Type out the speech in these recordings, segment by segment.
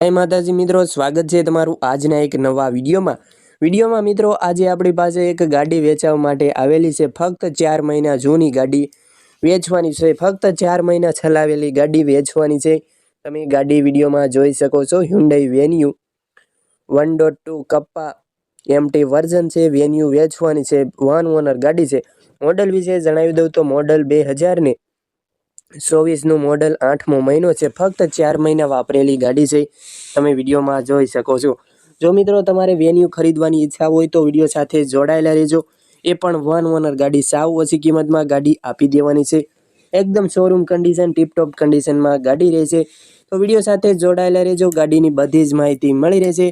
જય માતાજી મિત્રો, સ્વાગત છે તમારું આજના એક નવા વિડીયોમાં. વિડીયોમાં મિત્રો, આજે આપણી પાસે એક ગાડી વેચવા માટે આવેલી છે. ફક્ત ચાર મહિના જૂની ગાડી વેચવાની છે. ફક્ત ચાર મહિના ચલાવેલી ગાડી વેચવાની છે. તમે ગાડી વિડીયોમાં જોઈ શકો છો. Hyundai Venue one dot two Kappa MT version છે. વેન્યુ વેચવાની છે. વન ઓનર ગાડી છે. મોડલ વિશે જણાવી દઉં તો મોડલ બે હજારને ચોવીસનું મોડલ આઠમો મહિનો છે. ફક્ત ચાર મહિના વાપરેલી ગાડી છે. તમે વિડીયોમાં જોઈ શકો છો. જો મિત્રો તમારે વેન્યુ ખરીદવાની ઈચ્છા હોય તો વીડિયો સાથે જોડાયેલા રહેજો. એ પણ વન ઓનર ગાડી સાવ ઓછી કિંમતમાં ગાડી આપી દેવાની છે. એકદમ શોરૂમ કન્ડિશન ટીપટોપ કન્ડિશનમાં ગાડી રહેશે. તો વીડિયો સાથે જોડાયેલા રહેજો. ગાડીની બધી જ માહિતી મળી રહેશે.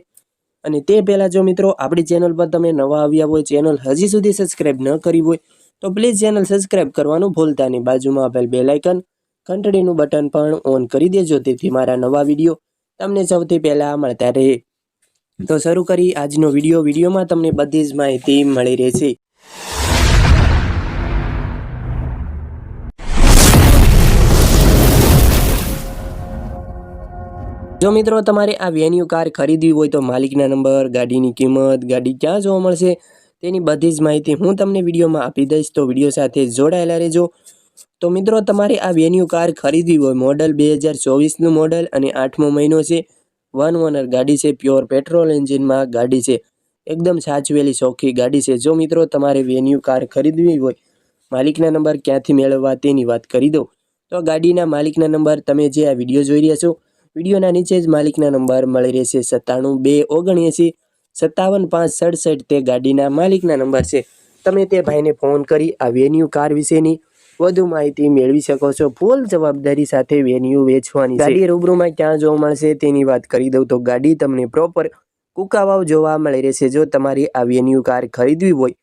અને તે પહેલાં જો મિત્રો આપણી ચેનલ પર તમે નવા આવ્યા હોય ચેનલ હજી સુધી સબસ્ક્રાઈબ ન કરી હોય તો પ્લીઝ ચેનલ સબસ્ક્રાઈબ કરવાનું ભૂલતા નહીં. બાજુમાં આપેલ બે લાઇકન ઘંટડીનું બટન પણ ઓન કરી દેજો. તેથી મારા નવા વીડિયો તમને સૌથી પહેલાં મળતા રહે. તો શરૂ કરી આજનો વીડિયો વિડીયોમાં તમને બધી જ માહિતી મળી રહેશે. જો મિત્રો તમારે આ વેન્યુ કાર ખરીદવી હોય તો માલિકના નંબર ગાડીની કિંમત, ગાડી ક્યાં જોવા મળશે તેની બધી જ માહિતી હું તમને વિડીયોમાં આપી દઈશ. તો વીડિયો સાથે જોડાયેલા રહેજો. તો મિત્રો, તમારે આ વેન્યુ કાર ખરીદવી હોય, મોડલ બે હજાર ચોવીસનું મોડલ અને આઠમો મહિનો છે. વન ઓનર ગાડી છે, પ્યોર પેટ્રોલ એન્જિનમાં ગાડી છે. એકદમ સાચવેલી, સૌખી ગાડી છે. જો મિત્રો, તમારે વેન્યુ કાર ખરીદવી હોય, માલિકના નંબર ક્યાંથી મેળવવા તેની વાત કરી દઉં. તો ગાડીના માલિકના નંબર તમે જે આ વીડિયો જોઈ રહ્યા છો, વિડીયોના નીચે જ માલિકના નંબર મળી રહેશે સત્તાણું બે ઓગણએંસી સત્તાવન પાંચ સડસઠ તે ગાડીના માલિકના નંબર છે. તમે તે ભાઈને ફોન કરી આ વેન્યુ કાર વિશેની વધુ માહિતી મેળવી શકો છો. ફૂલ જવાબદારી સાથે વેન્યુ વેચવાની ગાડી રૂબરૂમાં ક્યાં જોવા મળશે તેની વાત કરી દઉં તો ગાડી તમને પ્રોપર કુકાવાવ જોવા મળી રહેશે. જો તમારી આ વેન્યુ કાર ખરીદવી હોય,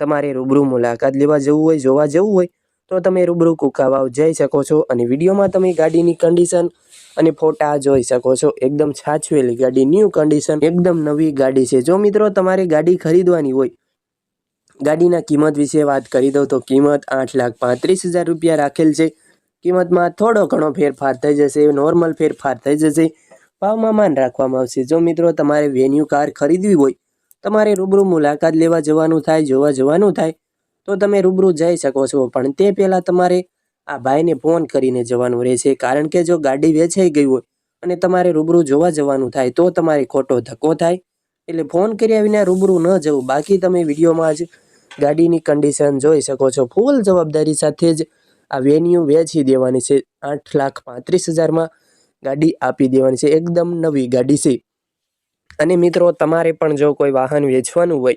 તમારે રૂબરૂ મુલાકાત લેવા જવું હોય, જોવા જવું હોય તો તમે રૂબરૂ કુકાવાવ જઈ શકો છો અને વિડીયોમાં તમે ગાડીની કન્ડિશન અને ફોટા જોઈ શકો છો. એકદમ છાછવેલી ગાડી ન્યૂ કન્ડિશન એકદમ નવી ગાડી છે. જો મિત્રો તમારે ગાડી ખરીદવાની હોય, ગાડીના કિંમત વિશે વાત કરી દઉં તો કિંમત આઠ લાખ પાંત્રીસ હજાર રૂપિયા રાખેલ છે. કિંમતમાં થોડો ઘણો ફેરફાર થઈ જશે નોર્મલ ફેરફાર થઈ જશે. ભાવમાં માન રાખવામાં આવશે. જો મિત્રો તમારે વેન્યુ કાર ખરીદવી હોય, તમારે રૂબરૂ મુલાકાત લેવા જવાનું થાય, જોવા જવાનું થાય તો તમે રૂબરૂ જઈ શકો છો. પણ તે પહેલાં તમારે આ ભાઈને ફોન કરીને જવાનું રહેશે. કારણ કે જો ગાડી વેચાઈ ગઈ હોય અને તમારે રૂબરૂ જોવા જવાનું થાય, તો તમારે ખોટો ધક્કો થાય. એટલે ફોન કર્યા વિના રૂબરૂ ન જવું. બાકી તમે વિડીયોમાં જ ગાડીની કન્ડિશન જોઈ શકો છો. ફૂલ જવાબદારી સાથે જ આ વેન્યુ વેચી દેવાની છે. આઠ લાખ પાંત્રીસ હજારમાં ગાડી આપી દેવાની છે. એકદમ નવી ગાડી છે. અને મિત્રો, તમારે પણ જો કોઈ વાહન વેચવાનું હોય